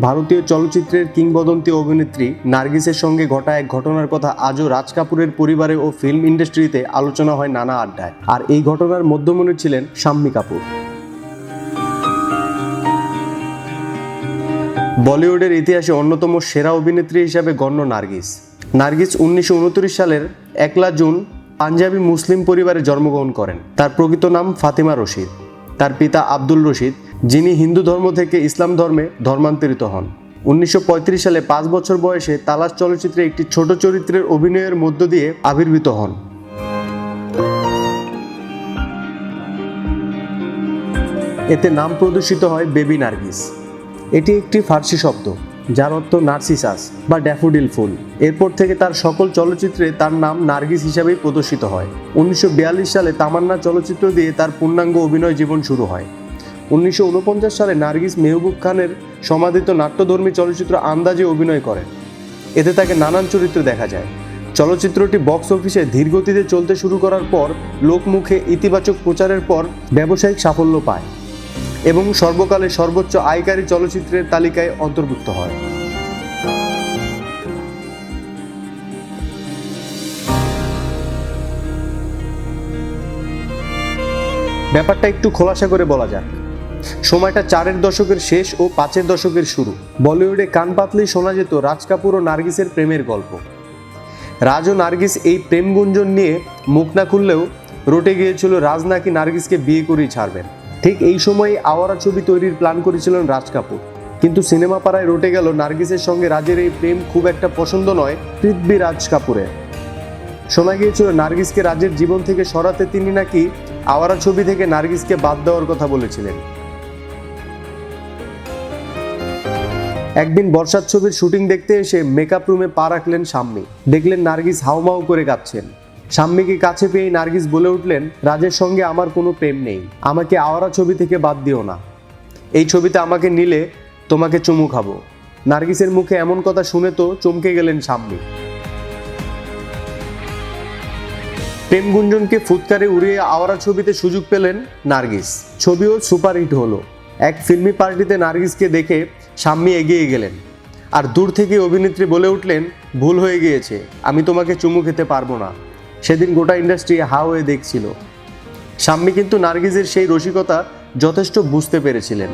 ভারতীয় চলচ্চিত্রের কিংবদন্তি অভিনেত্রী নার্গিসের সঙ্গে ঘটা এক ঘটনার কথা আজও রাজ কাপুরের পরিবারে ও ফিল্ম ইন্ডাস্ট্রিতে আলোচনা হয় নানা আড্ডায়। আর এই ঘটনার মধ্যমণি ছিলেন শাম্মী কাপুর। বলিউডের ইতিহাসে অন্যতম সেরা অভিনেত্রী হিসাবে গণ্য নার্গিস। নার্গিস উনিশশো উনত্রিশ সালের একলা জুন পাঞ্জাবি মুসলিম পরিবারে জন্মগ্রহণ করেন। তার প্রকৃত নাম ফাতিমা রশিদ। তার পিতা আব্দুল রশিদ যিনি হিন্দু ধর্ম থেকে ইসলাম ধর্মে ধর্মান্তরিত হন। উনিশশো পঁয়ত্রিশ সালে পাঁচ বছর বয়সে তালাশ চলচ্চিত্রে একটি ছোট চরিত্রের অভিনয়ের মধ্য দিয়ে আবির্ভূত হন। এতে নাম প্রদর্শিত হয় বেবি নার্গিস। এটি একটি ফার্সি শব্দ, যার অর্থ নার্সিসাস বা ড্যাফোডিল ফুল। এরপর থেকে তার সকল চলচ্চিত্রে তার নাম নার্গিস হিসাবেই প্রদর্শিত হয়। উনিশশো বিয়াল্লিশ সালে তামান্না চলচ্চিত্র দিয়ে তার পূর্ণাঙ্গ অভিনয় জীবন শুরু হয়। উনিশশো উনপঞ্চাশ সালে নার্গিস মেহবুব খানের সমাদিত নাট্যধর্মী চলচ্চিত্র আন্দাজে অভিনয় করেন এতে তাকে নানান চরিত্র দেখা যায়। চলচ্চিত্রটি বক্স অফিসে ধীরগতিতে চলতে শুরু করার পর লোকমুখে ইতিবাচক প্রচারের পর ব্যবসায়িক সাফল্য পায় এবং সর্বকালে সর্বোচ্চ আয়কারী চলচ্চিত্রের তালিকায় অন্তর্ভুক্ত হয়। ব্যাপারটা একটু খোলাসা করে বলা যাক। সময়টা চারের দশকের শেষ ও পাঁচের দশকের শুরু। বলিউডে কান পাতলেই শোনা যেত রাজ কাপুর ও নার্গিসের প্রেমের গল্প। রাজ ও নার্গিস এই প্রেম গুঞ্জন নিয়ে মুখ না খুললেও রটে গিয়েছিল রাজ নাকি নার্গিসকে বিয়ে করেই ছাড়বেন। ঠিক এই সময় আওয়ারা ছবি তৈরির প্ল্যান করেছিলেন রাজ কাপুর। কিন্তু সিনেমা পাড়ায় রটে গেল নার্গিসের সঙ্গে রাজের এই প্রেম খুব একটা পছন্দ নয় পৃথ্বী রাজ কাপুরের। শোনা গিয়েছিল নার্গিসকে রাজের জীবন থেকে সরাতে তিনি নাকি আওয়ারা ছবি থেকে নার্গিসকে বাদ দেওয়ার কথা বলেছিলেন। একদিন বর্ষার ছবির শুটিং দেখতে এসে মেকআপ রুমে পা রাখলেন শাম্মী। দেখলেন নার্গিস হাউমাউ করে কাঁদছেন। শাম্মীকে কাছে পেয়ে নার্গিস বলে উঠলেন, রাজের সঙ্গে আমার কোনো প্রেম নেই। আমাকে আওয়ারা ছবি থেকে বাদ দিও না। এই ছবিতে আমাকে নিলে তোমাকে চুমু খাব। নার্গিসের মুখে এমন কথা শুনে তো চমকে গেলেন শাম্মী। প্রেম গুঞ্জনকে ফুৎকারে উড়িয়ে আওয়ারা ছবিতে সুযোগ পেলেন নার্গিস। ছবিও সুপারহিট হলো। এক ফিল্মি পার্টিতে নার্গিসকে দেখে সাম্মি এগিয়ে গেলেন। আর দূর থেকে অভিনেত্রী বলে উঠলেন, ভুল হয়ে গিয়েছে, আমি তোমাকে চুমু খেতে পারব না। সেদিন গোটা ইন্ডাস্ট্রি হা হয়ে দেখছিল। সাম্মি কিন্তু নার্গিজের সেই রসিকতা যথেষ্ট বুঝতে পেরেছিলেন।